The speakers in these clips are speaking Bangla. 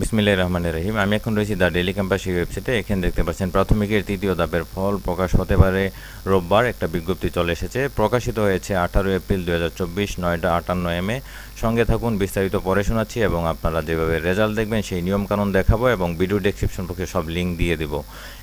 বিসমিল্লাহির রহমানির রহিম। আমি এখন রয়েছি দ্য ডেলি ক্যাম্পাস এই ওয়েবসাইটে। এখানে দেখতে পাচ্ছেন প্রাথমিকের তৃতীয় ধাপের ফল প্রকাশ হতে পারে রোববার। একটা বিজ্ঞপ্তি চলে এসেছে। প্রকাশিত হয়েছে আঠারো এপ্রিল দু হাজার চব্বিশ, নয়টা আটান্ন এম এ। সঙ্গে থাকুন, বিস্তারিত পড়ে শোনাচ্ছি এবং আপনারা যেভাবে রেজাল্ট দেখবেন সেই নিয়মকানুন দেখাবো এবং ভিডিও ডেসক্রিপশন পক্ষে সব লিঙ্ক দিয়ে দেব।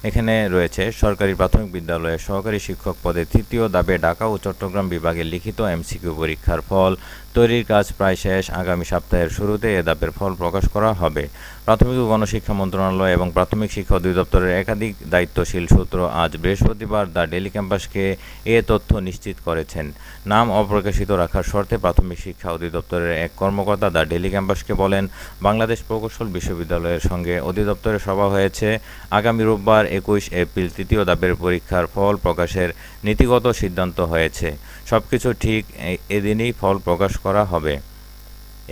এখানে রয়েছে, সরকারি প্রাথমিক বিদ্যালয়ে সহকারী শিক্ষক পদে তৃতীয় দাবে ঢাকা ও চট্টগ্রাম বিভাগের লিখিত এমসিকিউ পরীক্ষার ফল। তৈরির কাজ প্রায় শেষ। আগামী সপ্তাহের শুরুতে এ ধাপের ফল প্রকাশ করা হবে। প্রাথমিক ও গণশিক্ষা মন্ত্রণালয় এবং প্রাথমিক শিক্ষা অধিদপ্তরের একাধিক দায়িত্বশীল সূত্র আজ বৃহস্পতিবার দ্য ডেলি ক্যাম্পাসকে এ তথ্য নিশ্চিত করেছেন। নাম অপ্রকাশিত রাখার শর্তে প্রাথমিক শিক্ষা অধিদপ্তরের এক কর্মকর্তা দ্য ডেলি ক্যাম্পাসকে বলেন, বাংলাদেশ প্রকৌশল বিশ্ববিদ্যালয়ের সঙ্গে অধিদপ্তরের সভা হয়েছে। আগামী রোববার একুশ এপ্রিল তৃতীয় ধাপের পরীক্ষার ফল প্রকাশের নীতিগত সিদ্ধান্ত হয়েছে। সবকিছু ঠিক এদিনই ফল প্রকাশ করা হবে।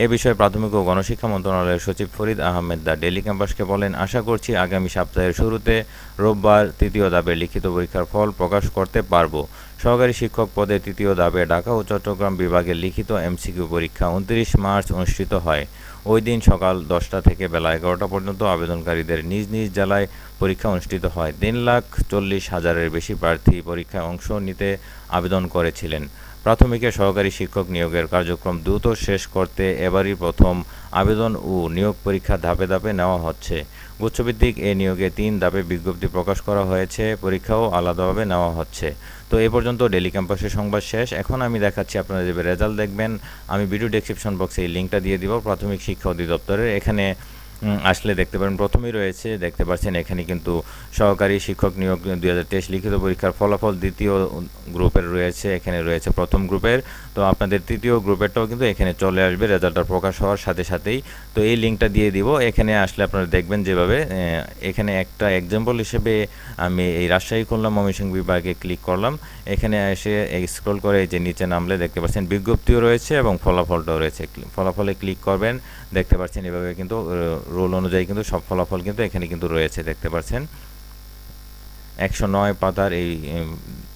এ বিষয়ে প্রাথমিক ও গণশিক্ষা মন্ত্রণালয়ের সচিব ফরিদ আহমেদ দা ডেলি ক্যাম্পাসকে বলেন, আশা করছি আগামী সপ্তাহের শুরুতে রোববার তৃতীয় ধাপের লিখিত পরীক্ষার ফল প্রকাশ করতে পারব। সহকারী শিক্ষক পদে তৃতীয় ধাপে ঢাকা ও চট্টগ্রাম বিভাগের লিখিত এমসিকিউ পরীক্ষা উনত্রিশ মার্চ অনুষ্ঠিত হয়। ওই দিন সকাল দশটা থেকে বেলা এগারোটা পর্যন্ত আবেদনকারীদের নিজ নিজ জেলায় পরীক্ষা অনুষ্ঠিত হয়। তিন লাখ চল্লিশ হাজারের বেশি প্রার্থী পরীক্ষায় অংশ নিতে আবেদন করেছিলেন। প্রাথমিকে সহকারী শিক্ষক নিয়োগের কার্যক্রম দ্রুত শেষ করতে এবারই প্রথম আবেদন ও নিয়োগ পরীক্ষা ধাপে ধাপে নেওয়া হচ্ছে। গুচ্ছভিত্তিক এ নিয়োগে তিন ধাপে বিজ্ঞপ্তি প্রকাশ করা হয়েছে, পরীক্ষাও আলাদাভাবে নেওয়া হচ্ছে। তো এই পর্যন্ত ডেলি ক্যাম্পাসের সংবাদ শেষ। এখন আমি দেখাচ্ছি আপনারা যে রেজাল্ট দেখবেন, আমি ভিডিও ডেসক্রিপশন বক্সে এই লিঙ্কটা দিয়ে দিব, প্রাথমিক শিক্ষা অধিদপ্তরের। এখানে আসলে দেখতে পারেন প্রথমেই রয়েছে, দেখতে পাচ্ছেন এখানে কিন্তু সহকারী শিক্ষক নিয়োগ দুই হাজার তেইশ লিখিত পরীক্ষার ফলাফল, দ্বিতীয় গ্রুপের রয়েছে, এখানে রয়েছে প্রথম গ্রুপের। তো আপনাদের তৃতীয় গ্রুপেরটাও কিন্তু এখানে চলে আসবে, রেজাল্টটা প্রকাশ হওয়ার সাথে সাথেই। তো এই লিঙ্কটা দিয়ে দিব, এখানে আসলে আপনারা দেখবেন যেভাবে এখানে একটা এক্সাম্পল হিসেবে আমি এই রাজশাহী, খুলনা, ময়মনসিংহ বিভাগে ক্লিক করলাম। এখানে এসে স্ক্রল করে যে নিচে নামলে দেখতে পাচ্ছেন বিজ্ঞপ্তিও রয়েছে এবং ফলাফলটাও রয়েছে। ফলাফলে ক্লিক করবেন, দেখতে পাচ্ছেন এভাবে কিন্তু রোল অনুযায়ী কিন্তু সব ফলাফল কিন্তু এখানে কিন্তু রয়েছে, দেখতে পাচ্ছেন। একশো নয় পাতার এই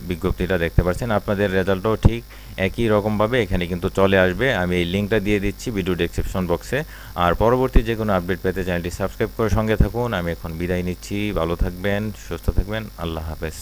বিজ্ঞপ্তিটা দেখতে পাচ্ছেন। আপনাদের রেজাল্টও ঠিক একই রকমভাবে এখানে কিন্তু চলে আসবে। আমি এই লিঙ্কটা দিয়ে দিচ্ছি ভিডিও ডেসক্রিপশন বক্সে আর পরবর্তী যে কোনো আপডেট পেতে চ্যানেলটি সাবস্ক্রাইব করে সঙ্গে থাকুন। আমি এখন বিদায় নিচ্ছি। ভালো থাকবেন, সুস্থ থাকবেন। আল্লাহ হাফেজ।